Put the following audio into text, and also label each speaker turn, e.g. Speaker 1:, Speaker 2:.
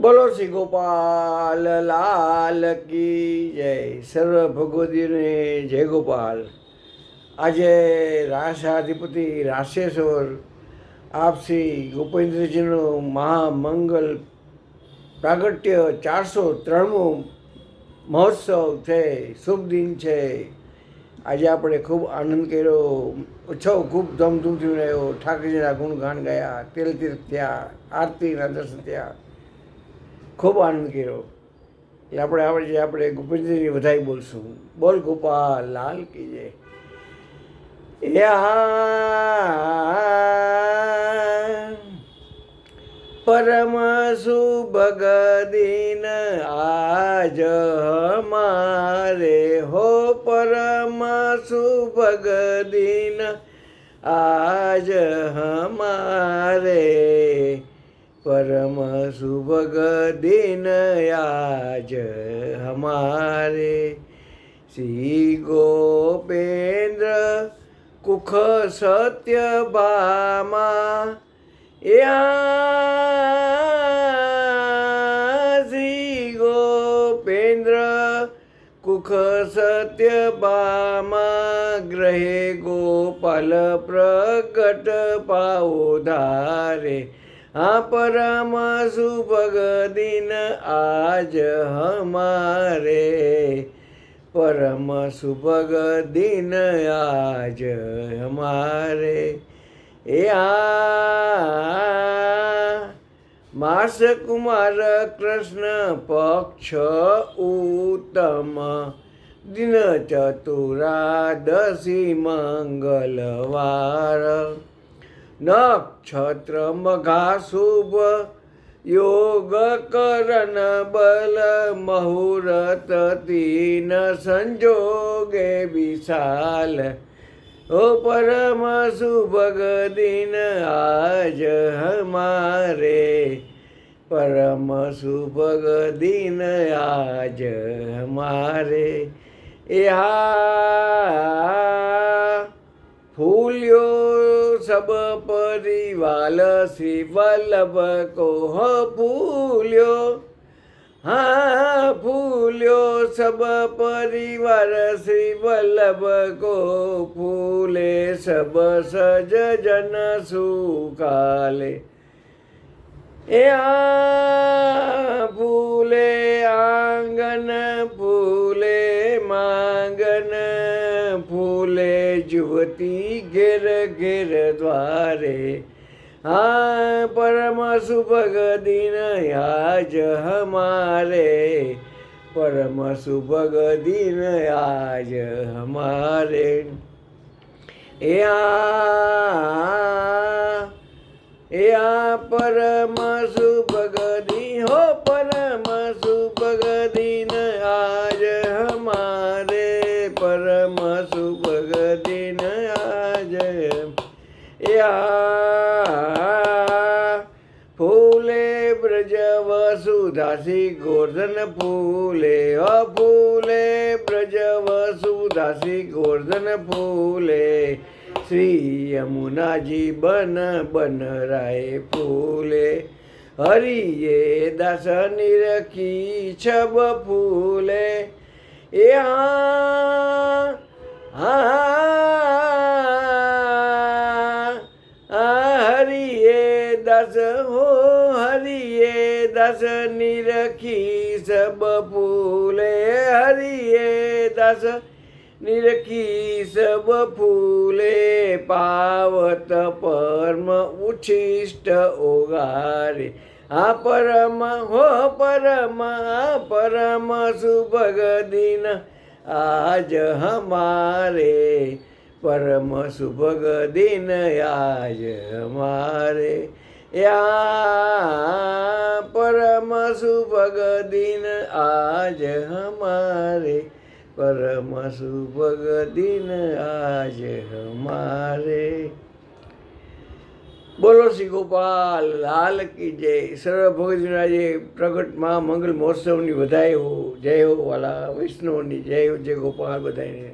Speaker 1: બોલો શ્રી ગોપાલ, લાલ કી જય. સર્વ ભગવતીને જય ગોપાલ. આજે રાસાધિપતિ રાશેશ્વર, આપ શ્રી ગોપેન્દ્રજીનું મહામંગલ પ્રાગટ્ય ચારસો ત્રણમું મહોત્સવ છે. શુભ દિન છે. આજે આપણે ખૂબ આનંદ કર્યો. ઉત્સવ ખૂબ ધૂમધૂમથી રહ્યો ઠાકરજીના ગુણગાન ગયા તેલ તીર્થ થયા, આરતીના દર્શન થયા. ખૂબ આનંદ કર્યો. એટલે આપણે આપણે જે આપણે ગોપેન્દ્રની વધાઈ બોલશું. બોલ ગોપાલ, લાલ કી જય. પરમ સુભગ દિન આજ હમારે હો પરમ સુભગ દિન આજ હમારે પરમ સુભગ દિન આજ હમારે. શ્રી ગોપેન્દ્ર કુખ સત્ય बामा શ્રી ગોપેન્દ્ર કુખ સત્ય બામા. ગ્રહે ગોપાલ પ્રગટ પાઉ ધારે. હા પરમ સુભગ દિન આજ હમારે. પરમ શુભગ દિન આજ હમારે. એ આ માસ કુમાર કૃષ્ણ પક્ષ ઉત્તમ. દિન ચતુરાદશી મંગલવાર નક્ષત્ર મઘા શુભ યોગ કરણ બલ મુહૂર્ત તીન સંજોગે વિશાલ ઓ પરમ સુભગ દિન આજ હમારે પરમ સુભગ દિન આજ હમારે એ આ સબ પરિવાલ શ્રી વલ્લભ કોહ ફૂલ્યો. હા, ફૂલ્યો સબ પરિવાર શ્રી વલ્લભ કો ફૂલે. સબ સજ જન સુકાલે. એ આ જુવતી ઘેર ઘેર દ્વારે. હા, પરમ સુભગ દિન આજ હમારે. પરમ સુભગ દિન આજ હમારે. એ આ પરમ સુભગ દિન હો, પરમ સુભગ દિન આજ હમારે. પરમ સુભગ દિન આજ એ આ ફૂલે બ્રજ વસુધાસી, ગોર્ધન ફૂલે. અ ફૂલે બ્રજ વસુધાસી, ગોર્ધન ફૂલે. શ્રી યમુનાજી બન બન રાય ફૂલે. હરિયે દાસ નિરખી, છબ ફૂલે. એ હા દસ હો હરિયે દસ નિરખી સબ ફૂલે હરિયે દસ નિરખી સબ ફૂલે, પાવત પરમ ઉચ્છિષ્ટ ઓગારે. આ પરમ, હો પરમ, આ પરમ સુભગ દિન આજ હમારે. પરમ સુભગ દિન આજ હમારે. યા પરમ સુભગ દિન આજ હમારે, પરમ સુભગ દિન આજ હમારે. બોલો શ્રી ગોપાલ, લાલ કી જય. સર્વ ભગતરાજે પ્રગટ મહામંગલ મહોત્સવની વધાય હો જય હો વાલા વૈષ્ણવની, જય હો જય ગોપાલ બધાને